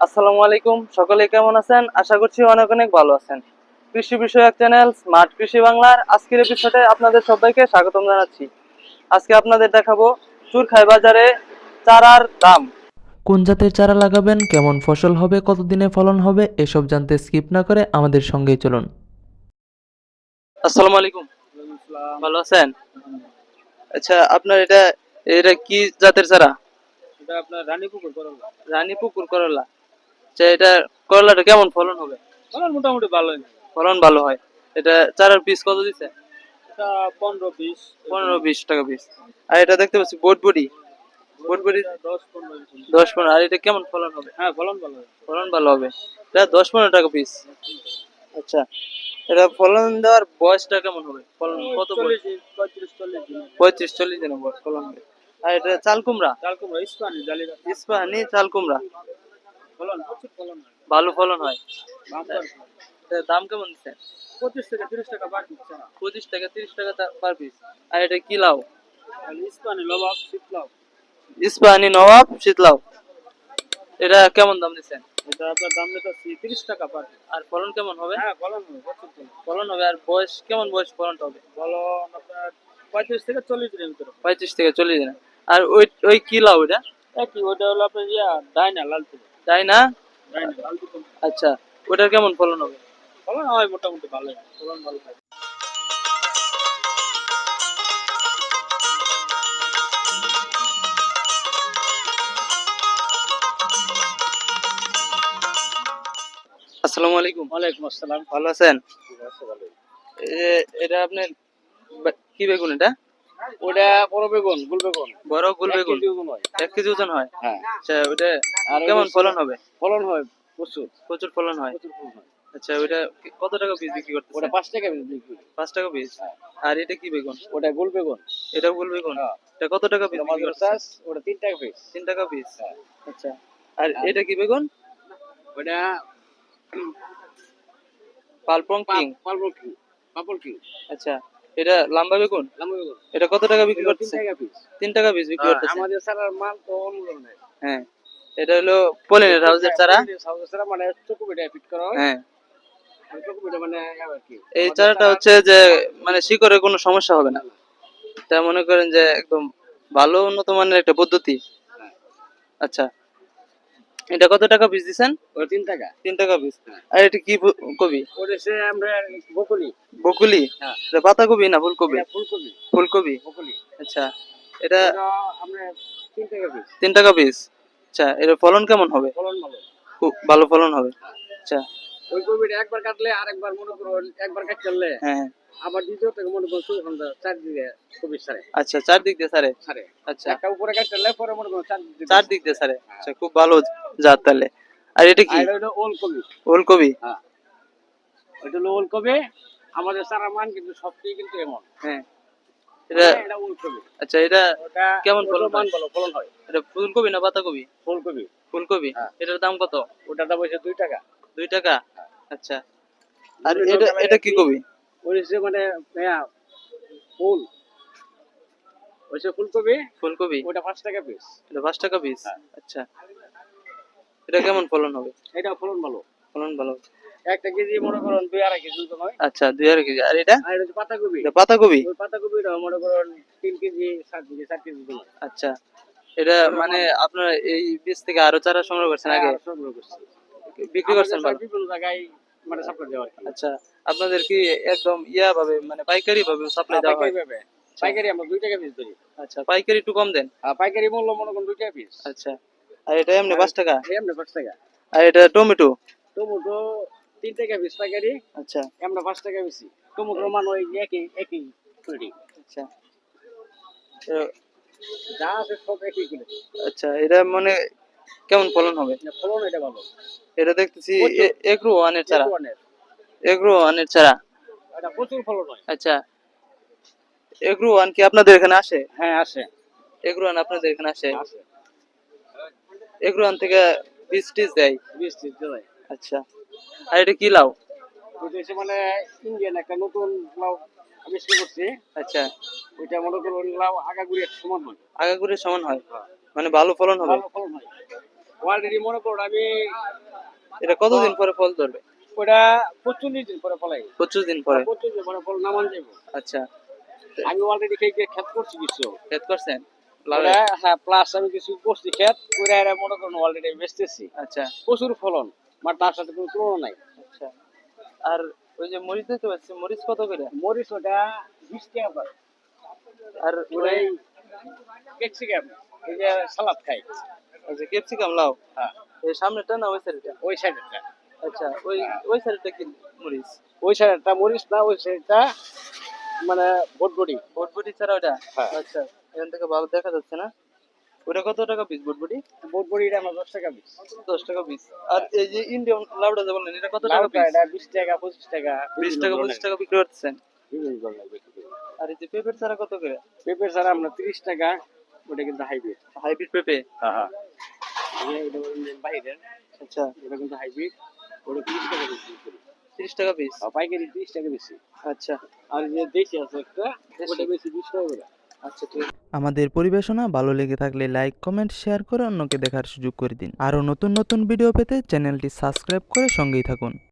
আসসালামু আলাইকুম সকলে কেমন আছেন? আশা করছি অনেক অনেক ভালো আছেন। কৃষি বিষয়ক চ্যানেল স্মার্ট কৃষি বাংলার আজকের এপিসোডে আপনাদের সবাইকে স্বাগতম জানাচ্ছি। আজকে আপনাদের দেখাবো চুরখাই বাজারে চারার দাম। কোন জাতের চারা লাগাবেন কেমন ফসল হবে কতদিনে ফলন হবে এসব জানতে স্কিপ না করে আমাদের সঙ্গেই চলুন। আসসালামু আলাইকুম। ভালো আছেন? আচ্ছা আপনার এটা এটা কি জাতের চারা? এটা আপনার রানী পুকুর করলা। রানী পুকুর করলা। আচ্ছা এটা করলাটা কেমন ফলন হবে? ফলন মোটামুটি ভালোই ফলন ভালো হয়। এটা চারার পিস কত এটা পনেরো বিশ। পনেরো বিশ টাকা পিস আর এটা দেখতে পাচ্ছি বোট বডি বোট বডি দশ পনেরো। আর এটা কেমন ফলন হবে? হ্যাঁ ফলন ভালো ফলন ভালো হবে। এটা দশ পনেরো টাকা পিস আচ্ছা এটা ফলন দেওয়ার বয়সটা কেমন হবে? ফলন কত পঁয়ত্রিশ চল্লিশ দিন। বয়স ফলন হবে আর এটা চাল কুমড়া? চাল কুমড়া ইস্পানি জালিরা ইস্পাহানি চাল কুমড়া ফলন প্রচুর ফলন হয় ভালো ফলন হয়? দাম কেমন দিচ্ছে? পঁচিশ থেকে তিরিশ টাকা দিচ্ছে না পঁচিশ টাকা তিরিশ টাকা পার পিস। আর এটা কি লাউ? ইস্পানি লবাব শীতলাও ইস্পাহানি নবাব শীতলাউ। এটা কেমন দাম দিচ্ছেন? এটা আপনার দাম নিতেছি তিরিশ টাকা পার আর ফলন কেমন হবে? হ্যাঁ ফলন হবে ফলন। ফলন হবে আর বয়স কেমন বয়স ফলনটা হবে? ফলন আপনার পঁয়ত্রিশ থেকে চল্লিশ দিনের ভিতরে পঁয়ত্রিশ থেকে চল্লিশ দিন আর ওই ওই কি লাউ এটা? একই ওটা হলো আপনার ইয়া ডাইনা লাল তুলো তাই না? আচ্ছা ওটার কেমন ফলন হবে? ফলন হয় মোটামুটি ভালো ফলন ভালো হয়। আসসালামু আলাইকুম। ওয়ালাইকুম আসসালাম। ভালো আছেন? এটা আপনার কি বেগুন এটা? ওটা বড় বেগুন গুল বেগুন। বড় গোল বেগুন কেজি ওজন। এক কেজি ওজন হয়? হ্যাঁ। ওটা আর কেমন ফলন হবে? ফলন হয় প্রচুর। প্রচুর ফলন হয়? প্রচুর ফলন হয়। আচ্ছা ওটা কত টাকা পিস বিক্রি করতে ওটা পাঁচ টাকা পিস বিক্রি পাঁচ টাকা পিস আর এটা কি বেগুন? ওটা গোল বেগুন। এটা গোল বেগুন। এটা কত টাকা পিস বিক্রি করতে ওটা তিন টাকা পিস তিন টাকা পিস। আচ্ছা আর এটা কি বেগুন? ওটা পালপং কিং। পাপড় কি। আচ্ছা এটা লম্বা বেগুন? লম্বা বেগুন। এটা কত টাকা বিক্রি তিন টাকা পিস তিন টাকা পিস বিক্রি করতেছে? আমাদের সারার মাল তো হ্যাঁ। এটা হলো পলিনের হাউসের চারা। সাউথ সারা মানে চকুপিটা ফিট করা হয়। হ্যাঁ। মানে কি। এই চারাটা হচ্ছে যে মানে শিকড়ে কোনো সমস্যা হবে না। তা মনে করেন যে একদম ভালো উন্নত মানের একটা পদ্ধতি। আচ্ছা। এটা কত টাকা পিস দিছেন? তিন টাকা। তিন টাকা পিস আর এটা কি কবি আমরা বকুলি বকুলি? হ্যাঁ। এটা পাতাকপি না ফুলকপি? ফুলকপি। ফুলকপি? বকুলি। আচ্ছা এটা আমরা তিন টাকা পিস তিন টাকা পিস আচ্ছা এর ফলন কেমন হবে? ফলন ভালো। খুব ভালো ফলন হবে। আচ্ছা। ওই কপিটা একবার কাটলে আরেকবার মনে করো একবার কাট করলে হ্যাঁ। আবার দ্বিতীয় থেকে মনে করো চারদিকে কপি সারে। আচ্ছা চারদিক দিয়ে সারে? সারে। আচ্ছা। একটা উপরে কাট করলে পরে মনে করো চারদিকে চারদিক দিয়ে সারে? আচ্ছা খুব ভালো জাত তাহলে। আর এটা কি? এটা হলো ওল কপি ওলকপি? হ্যাঁ। ওইটা হলো ওল কপি আমাদের সারা মান কিন্তু সবচেয়ে কিন্তু এমন। হ্যাঁ। এটা এটা ওল কপি আচ্ছা এটা কেমন ফলন মান হয়? ভালো ফলন হয়। এটা ফুলকপি না পাতাকপি ফুলকপি। ফুলকপি? হ্যাঁ। এটার দাম কত? ওটা দাম হচ্ছে দুই টাকা। দুই টাকা? আচ্ছা। আর এটা এটা কি- কবি হচ্ছে মানে হ্যাঁ ফুল। হচ্ছে ফুলকপি? ফুলকপি? ওটা পাঁচ টাকা পিস এটা পাঁচ টাকা পিস হ্যাঁ। আচ্ছা। এটা কেমন ফলন হবে? এটা ফলন ভালো। ফলন ভালো। একটা কেজি মনে করুন দুই আড়াই কেজি ওজন হয়। আচ্ছা দুই আড়াই কেজি। আর এটা? আর এটা পাতাকপি। এটা পাতাকপি? ওই পাতাকপিটা মনে করুন তিন কেজি সাত কেজি চার কেজি হয়। আচ্ছা। এটা মানে আপনার এই বীজ থেকে আরও চারা সংগ্রহ করছেন আগে? সংগ্রহ করছি। বিক্রি করছেন ভালো? বিভিন্ন জায়গায় মানে সাপ্লাই দেওয়া হয়। আচ্ছা আপনাদের কি একদম ইয়া ভাবে মানে পাইকারি ভাবে সাপ্লাই দেওয়া হয়? পাইকারি আমরা দুই টাকা পিস ধরি। আচ্ছা পাইকারি একটু কম দেন। পাইকারি মূল্য মনে করুন দুই টাকা পিস আচ্ছা আর এটা এমনি পাঁচ টাকা? এমনি পাঁচ টাকা। আর এটা টমেটো? টমেটো তিন টাকা পিস পাইকারি। আচ্ছা। আমরা পাঁচ টাকা বেশি টমেটোর মান ওই একই একই তৈরি। আচ্ছা। যা আছে সব একই কিলো আচ্ছা এটা মানে কেমন ফলন হবে? ফলন এটা ভালো। এটা দেখতেছি। এগ্রো ওয়ানের চারা। এগ্রো ওয়ানের। চারা। এটা প্রচুর ফলন হয়। আচ্ছা এগ্রো ওয়ান কি আপনাদের এখানে আসে? হ্যাঁ আসে। এগ্রো ওয়ান আপনাদের এখানে আসে? এগ্রো ওয়ান থেকে বীজ টিজ দেয়? জোড়ায় আচ্ছা আর এটা কি লাউ? মানে ইন্ডিয়ান একটা নতুন লাউ আবিষ্কার করছে। আচ্ছা। ওইটা মনে করো লাউ আগাগুড়ি সমান হয়। আগাগুড়ির সমান হয়? মানে ভালো ফলন হবে? ভালো ফলন হয়। অলরেডি মনে করো আমি এটা কতদিন পরে ফল ধরবে? ওটা পঁচল্লিশ দিন পরে ফলাই পঁচিশ দিন পরে? পঁচিশ দিন পরে ফল নামান যাব আচ্ছা। আমি অলরেডি খেত করছি কিছু। খেত করছেন? হ্যাঁ প্লাস আমি কিছু করছি খেত করে এরা মনে করুন অলরেডি বেচতেছি। আচ্ছা। প্রচুর ফলন তার সাথে কোনো তুলনা নাই। আচ্ছা। আর ওই যে মরিচ দেখতে পাচ্ছি মরিচ কত করে? মরিচ ওটা বিশ টাকা আর ওই ক্যাপসিকাম এই যে সালাদ খাই আচ্ছা ক্যাপসিকাম লাউ হ্যাঁ। এই সামনেটা না ওই সাইডটা ওই সাইডটা আচ্ছা ওই ওই সাইডটা কি মরিচ? ওই সাইডটা মরিচ না ওই সাইডটা মানে বটবটি বটবটি ছাড়া ওটা হ্যাঁ। আচ্ছা এখান থেকে ভালো দেখা যাচ্ছে না? ওটা কত টাকা পিস বটবটি বটবটিটা আমার দশ টাকা পিস দশ টাকা পিস আর এই যে ইন্ডিয়ান লাউডা যে বললেন এটা কত টাকা পিস এটা বিশ টাকা পঁচিশ টাকা। বিশ টাকা পঁচিশ টাকা বিক্রি করতেছেন। আর এই যে পেঁপের ছাড়া কত করে? পেঁপে ছাড়া আমরা তিরিশ টাকা ওটা কিন্তু হাইব্রিড। হাইব্রিড পেঁপে? হ্যাঁ হ্যাঁ। এটা বললেন বাইরের আচ্ছা। এটা কিন্তু হাইব্রিড ওটা তিরিশ টাকা বেশি তিরিশ টাকা পিস পাইকারি তিরিশ টাকা বেশি। আচ্ছা। আর যে দেশি আছে একটা দেশি? ওটা বেশি বিশ টাকা করে। আচ্ছা ঠিক আমাদের পরিবেশনা ভালো লেগে থাকলে লাইক কমেন্ট শেয়ার করে অন্যকে দেখার সুযোগ করে দিন। আরও নতুন নতুন ভিডিও পেতে চ্যানেলটি সাবস্ক্রাইব করে সঙ্গেই থাকুন।